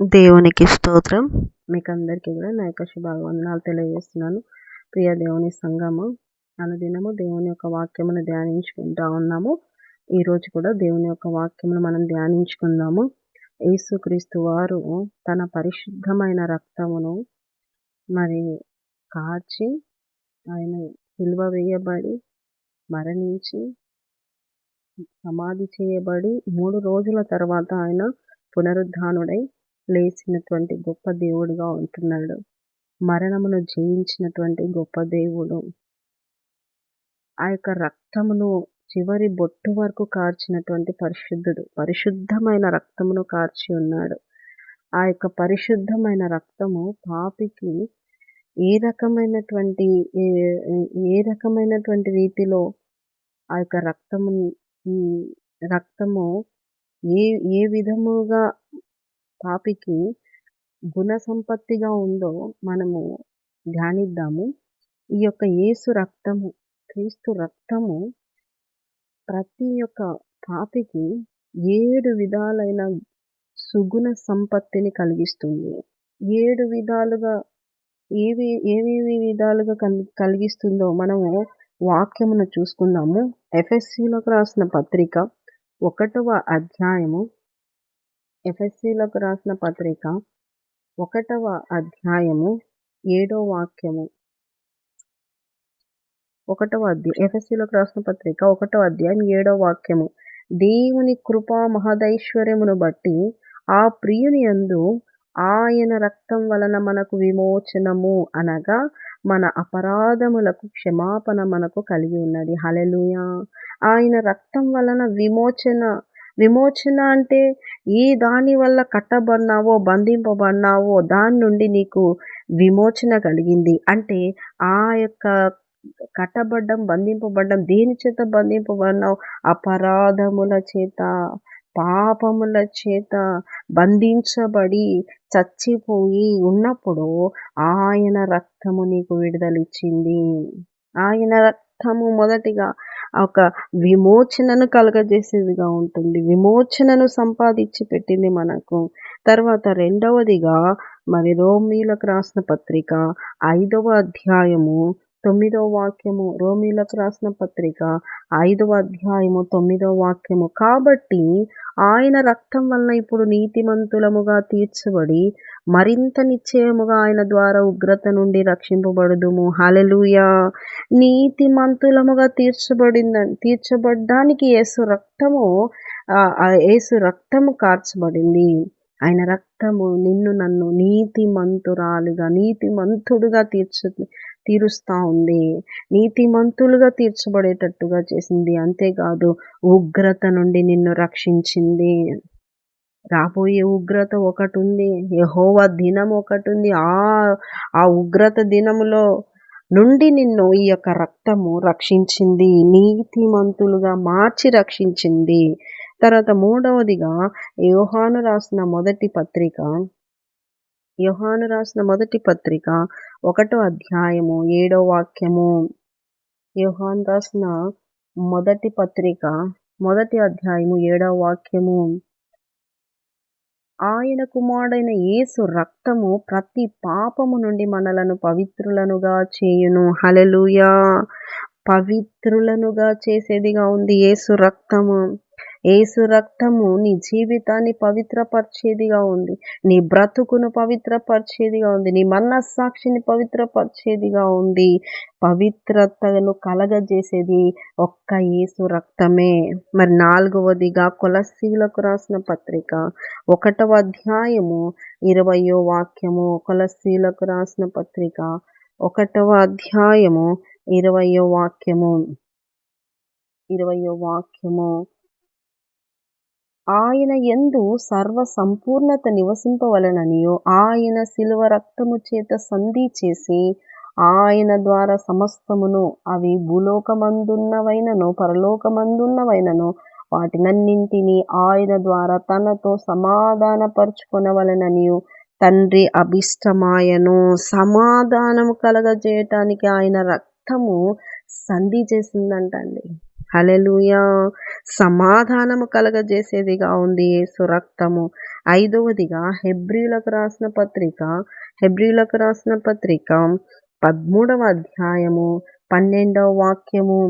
దేవునికి స్తోత్రం. మీకు అందరికీ కూడా నా యొక్క శుభాగవందనాలు తెలియజేస్తున్నాను. ప్రియ దేవుని సంఘము అనుదినము దేవుని యొక్క వాక్యమును ధ్యానించుకుంటా ఉన్నాము. ఈరోజు కూడా దేవుని యొక్క వాక్యమును మనం ధ్యానించుకుందాము. యేసుక్రీస్తు వారు తన పరిశుద్ధమైన రక్తమును మరి కాచి ఆయన నిల్వ వేయబడి మరణించి సమాధి చేయబడి మూడు రోజుల తర్వాత ఆయన పునరుద్ధానుడై లేచినటువంటి గొప్ప దేవుడుగా ఉంటున్నాడు. మరణమును జయించినటువంటి గొప్ప దేవుడు. ఆ యొక్క రక్తమును చివరి బొట్టు వరకు కార్చినటువంటి పరిశుద్ధుడు పరిశుద్ధమైన రక్తమును కార్చి ఉన్నాడు. ఆ యొక్క పరిశుద్ధమైన రక్తము పాపికి ఏ రకమైనటువంటి ఏ రకమైనటువంటి రీతిలో ఆ యొక్క రక్తము రక్తము ఏ ఏ విధముగా పాపికి గుణ సంపత్తిగా ఉందో మనము ధ్యానిద్దాము. ఈ యొక్క యేసు రక్తము క్రీస్తు రక్తము ప్రతి ఒక్క పాపికి ఏడు విధాలైన సుగుణ సంపత్తిని కలిగిస్తుంది. ఏడు విధాలుగా ఏవి ఏవేవి విధాలుగా కలిగిస్తుందో మనము వాక్యమును చూసుకుందాము. ఎఫ్ఎస్సిలోకి రాసిన పత్రిక ఒకటవ అధ్యాయము ఎఫ్ఎస్సీలకు రాసిన పత్రిక ఒకటవ అధ్యాయము ఏడో వాక్యము. ఒకటవ అధ్యాయం ఎఫ్ఎస్సీలకు రాసిన పత్రిక ఒకటవ అధ్యాయం ఏడో వాక్యము. దేవుని కృపా మహదైశ్వర్యమును బట్టి ఆ ప్రియుని అందు ఆయన రక్తం వలన మనకు విమోచనము అనగా మన అపరాధములకు క్షమాపణ మనకు కలిగి ఉన్నది. హలెలుయ ఆయన రక్తం వలన విమోచన విమోచన అంటే ఏ దాని వల్ల కట్టబడినావో బంధింపబడినావో దాని నుండి నీకు విమోచన కలిగింది. అంటే ఆ యొక్క కట్టబడ్డం బంధింపబడ్డం దేని చేత బంధింపబడినావు? అపరాధముల చేత పాపముల చేత బంధించబడి చచ్చిపోయి ఉన్నప్పుడు ఆయన రక్తము నీకు విడుదలిచ్చింది ఆయన రక్తము మొదటిగా ఒక విమోచనను కలగజేసేదిగా ఉంటుంది. విమోచనను సంపాదించి పెట్టింది మనకు. తర్వాత రెండవదిగా మరి రోమీలకు రాసిన పత్రిక ఐదవ అధ్యాయము తొమ్మిదవ వాక్యము. రోమీలకు రాసిన పత్రిక ఐదవ అధ్యాయము తొమ్మిదవ వాక్యము. కాబట్టి ఆయన రక్తం వలన ఇప్పుడు నీతిమంతులముగా తీర్చబడి మరింత నిశ్చయముగా ఆయన ద్వారా ఉగ్రత నుండి రక్షింపబడుదుము. నీతి నీతిమంతులముగా తీర్చబడిందని తీర్చబడ్డానికి యేసు రక్తము యేసు రక్తము కార్చబడింది. ఆయన రక్తము నిన్ను నన్ను నీతిమంతురాలిగా నీతిమంతుడుగా తీర్చు తీరుస్తా ఉంది. నీతిమంతులుగా తీర్చబడేటట్టుగా చేసింది. అంతేకాదు ఉగ్రత నుండి నిన్ను రక్షించింది. రాబోయే ఉగ్రత ఒకటి ఉంది యహోవ దినం ఒకటి ఉంది ఆ ఆ ఉగ్రత దినములో నుండి నిన్ను ఈ యొక్క రక్తము రక్షించింది నీతిమంతులుగా మార్చి రక్షించింది. తర్వాత మూడవదిగా యోహాను రాసిన మొదటి పత్రిక యోహాను రాసిన మొదటి పత్రిక ఒకటో అధ్యాయము ఏడో వాక్యము. యోహాన్ రాసిన మొదటి పత్రిక మొదటి అధ్యాయము ఏడవ వాక్యము. ఆయన కుమారుడైన యేసు రక్తము ప్రతి పాపము నుండి మనలను పవిత్రులనుగా చేయును. హలలుయా పవిత్రులనుగా చేసేదిగా ఉంది యేసు రక్తము. ఏసు రక్తము నీ జీవితాన్ని పవిత్రపరిచేదిగా ఉంది. నీ బ్రతుకును పవిత్రపరిచేదిగా ఉంది. నీ మనస్సాక్షిని పవిత్రపరిచేదిగా ఉంది. పవిత్రతను కలగజేసేది ఒక్క ఏసు రక్తమే. మరి నాలుగవదిగా కొలసీలకు రాసిన పత్రిక. ఒకటవ అధ్యాయము ఇరవయో వాక్యము కొలసీలకు రాసిన పత్రిక. ఒకటవ అధ్యాయము ఇరవయో వాక్యము. ఇరవయో వాక్యము. ఆయన ఎందు సర్వ సంపూర్ణత నివసింపవలననియో ఆయన శిలువ రక్తము చేత సంధి చేసి ఆయన ద్వారా సమస్తమును అవి భూలోకమందున్నవైనను పరలోకమందున్నవైనను వాటినన్నింటినీ ఆయన ద్వారా తనతో సమాధానపరుచుకొనవలననియు. తండ్రి అభిష్టమాయను సమాధానము కలగజేయటానికి ఆయన రక్తము సంధి చేసిందంటండి. హలెలుయా సమాధానము కలగజేసేదిగా ఉంది యేసు రక్తము. ఐదవదిగా హెబ్రిలకు రాసిన పత్రిక హెబ్రిలకు రాసిన పత్రిక పదమూడవ అధ్యాయము పన్నెండవ వాక్యము.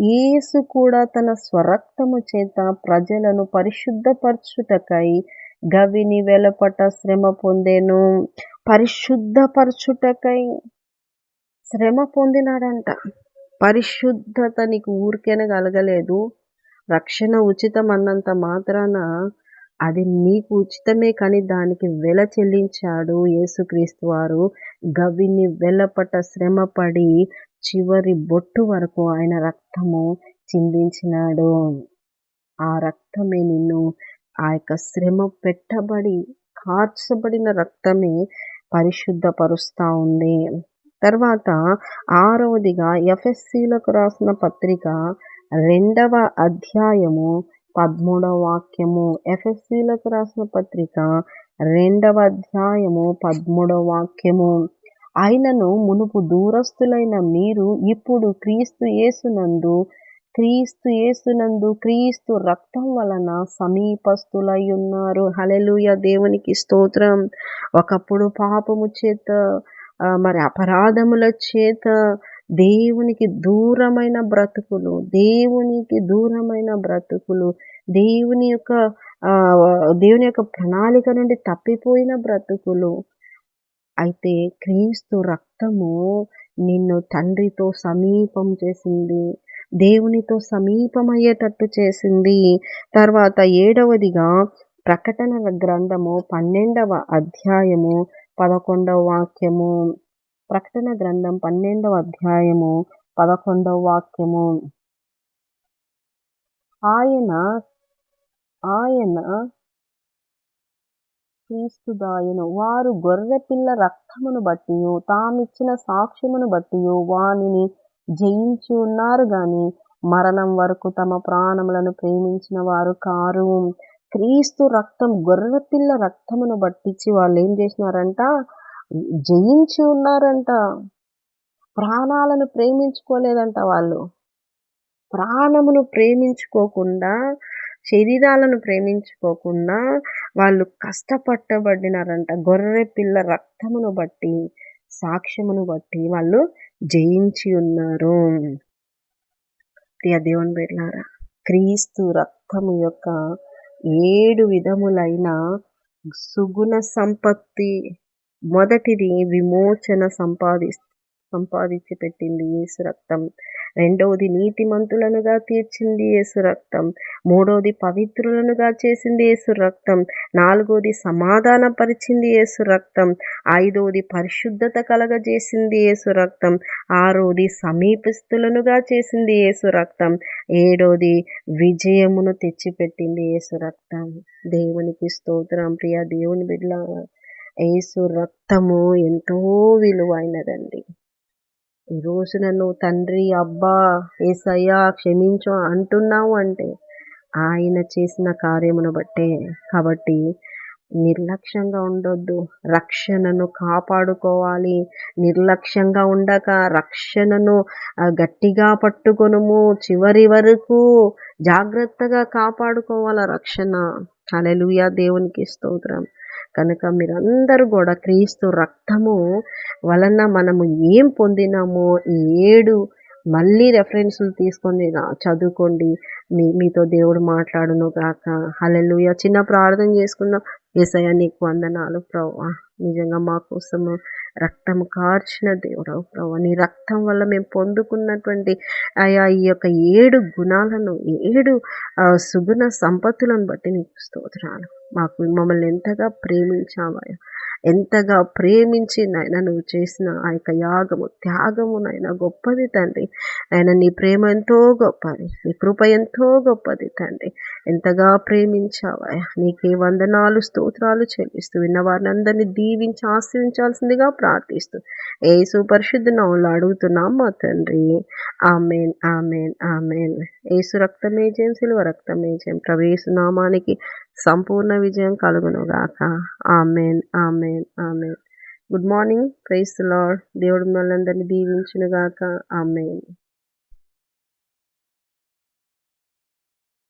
యేసు కూడా తన స్వరక్తము చేత ప్రజలను పరిశుద్ధపరచుటకై గవిని వెలపట శ్రమ పొందేను. పరిశుద్ధపరచుటకై శ్రమ పొందినాడంట. పరిశుద్ధత నీకు ఊరికేనే కలగలేదు. రక్షణ ఉచితం అన్నంత మాత్రాన అది నీకు ఉచితమే కానీ దానికి వెల చెల్లించాడు యేసుక్రీస్తు వారు. గవిని వెలపట శ్రమపడి చివరి బొట్టు వరకు ఆయన రక్తము చిందించినాడు. ఆ రక్తమే నిన్ను ఆ యొక్క శ్రమ పెట్టబడి కార్చబడిన రక్తమే పరిశుద్ధపరుస్తూ ఉంది. తర్వాత ఆరవదిగా ఎఫ్ఎస్సీలకు రాసిన పత్రిక రెండవ అధ్యాయము పదమూడవ వాక్యము. ఎఫ్ఎస్సీలకు రాసిన పత్రిక రెండవ అధ్యాయము పదమూడవ వాక్యము. ఆయనను మునుపు దూరస్తులైన మీరు ఇప్పుడు క్రీస్తు యేసునందు క్రీస్తు యేసునందు క్రీస్తు రక్తం వలన సమీపస్తులై ఉన్నారు. హలెలుయ దేవునికి స్తోత్రం. ఒకప్పుడు పాపము చేత మరి అపరాధముల చేత దేవునికి దూరమైన బ్రతుకులు దేవునికి దూరమైన బ్రతుకులు దేవుని యొక్క దేవుని యొక్క ప్రణాళిక నుండి తప్పిపోయిన బ్రతుకులు. అయితే క్రీస్తు రక్తము నిన్ను తండ్రితో సమీపం చేసింది దేవునితో సమీపమయ్యేటట్టు చేసింది. తర్వాత ఏడవదిగా ప్రకటన గ్రంథము పన్నెండవ అధ్యాయము పదకొండవ వాక్యము. ప్రకటన గ్రంథం పన్నెండవ అధ్యాయము. పదకొండవ వాక్యము. ఆయన ఆయన క్రీస్తుదాయను వారు గొర్రెపిల్ల రక్తమును బట్టి తామిచ్చిన సాక్ష్యమును బట్టి వానిని జయించి ఉన్నారు గాని మరణం వరకు తమ ప్రాణములను ప్రేమించిన వారు కారు. క్రీస్తు రక్తం గొర్రెపిల్ల రక్తమును బట్టించి వాళ్ళు ఏం చేసినారంట? జయించి ఉన్నారంట. ప్రాణాలను ప్రేమించుకోలేదంట వాళ్ళు. ప్రాణమును ప్రేమించుకోకుండా శరీరాలను ప్రేమించుకోకుండా వాళ్ళు కష్టపట్టబడినారంట. గొర్రె పిల్ల రక్తమును బట్టి సాక్ష్యమును బట్టి వాళ్ళు జయించి ఉన్నారు. ప్రియ దేవుని బిడ్లారా క్రీస్తు రక్తము యొక్క ఏడు విధములైన సుగుణ సంపత్తి. మొదటిది విమోచన సంపాది సంపాదించి పెట్టింది యేసు రక్తం. రెండవది నీతిమంతులనుగా తీర్చింది యేసు రక్తం. మూడవది పవిత్రులనుగా చేసింది యేసు రక్తం. నాలుగవది సమాధానపరిచింది యేసు రక్తం. ఐదవది పరిశుద్ధత కలగజేసింది యేసు రక్తం. ఆరోది సమీపస్తులనుగా చేసింది యేసు రక్తం. ఏడోది విజయమును తెచ్చిపెట్టింది యేసు రక్తం. దేవునికి స్తోత్రం. ప్రియ దేవుని బిడ్డ యేసు రక్తము ఎంతో విలువైనదండి. ఈరోజు నన్ను తండ్రి అబ్బా ఏసయ్యా క్షమించు అంటున్నావు అంటే ఆయన చేసిన కార్యమును బట్టే. కాబట్టి నిర్లక్ష్యంగా ఉండొద్దు. రక్షణను కాపాడుకోవాలి. నిర్లక్ష్యంగా ఉండక రక్షణను గట్టిగా పట్టుకొనుము. చివరి వరకు జాగ్రత్తగా కాపాడుకోవాల రక్షణ. అలెలుయా దేవునికి స్తోత్రం. కనుక మీరందరూ కూడా క్రీస్తు రక్తము వలన మనము ఏం పొందినామో ఈ ఏడు మళ్ళీ రెఫరెన్స్లు తీసుకొని చదువుకోండి. మీ మీతో దేవుడు మాట్లాడును కాక హలెలుయ చిన్న ప్రార్థన చేసుకుందాం. ఏసయ్య నీకు వందనాలు ప్రవ్వా నిజంగా మా కోసము రక్తం కార్చిన దేవుడవు ప్రభు. నీ రక్తం వల్ల మేము పొందుకున్నటువంటి ఆయా ఈ యొక్క ఏడు గుణాలను ఏడు సుగుణ సంపత్తులను బట్టి నీకు స్తోత్రాలు. మాకు మమ్మల్ని ఎంతగా ప్రేమించావా ఎంతగా ప్రేమించి నాయన నువ్వు చేసిన ఆ యొక్క యాగము త్యాగము నాయన గొప్పది తండ్రి. ఆయన నీ ప్రేమ ఎంతో గొప్పది నీ కృప ఎంతో గొప్పది తండ్రి. ఎంతగా ప్రేమించావా నీకే వందనాలు స్తోత్రాలు చెల్లిస్తూ విన్న వారిని అందరినీ దీవించి ఆశ్రయించాల్సిందిగా ప్రార్థిస్తూ. ఏసు పరిశుద్ధ నవ్వులు అడుగుతున్నాం మా తండ్రి. Amen amen amen. ఏసు రక్తమేజయం సిలువ రక్తమేజయం ప్రవేశ నామానికి సంపూర్ణ విజయం కలుగునుగాక. Amen amen amen. Good morning. Praise lord దేవుడు మనందరినీ దీవించునుగాక. ఆమెన్.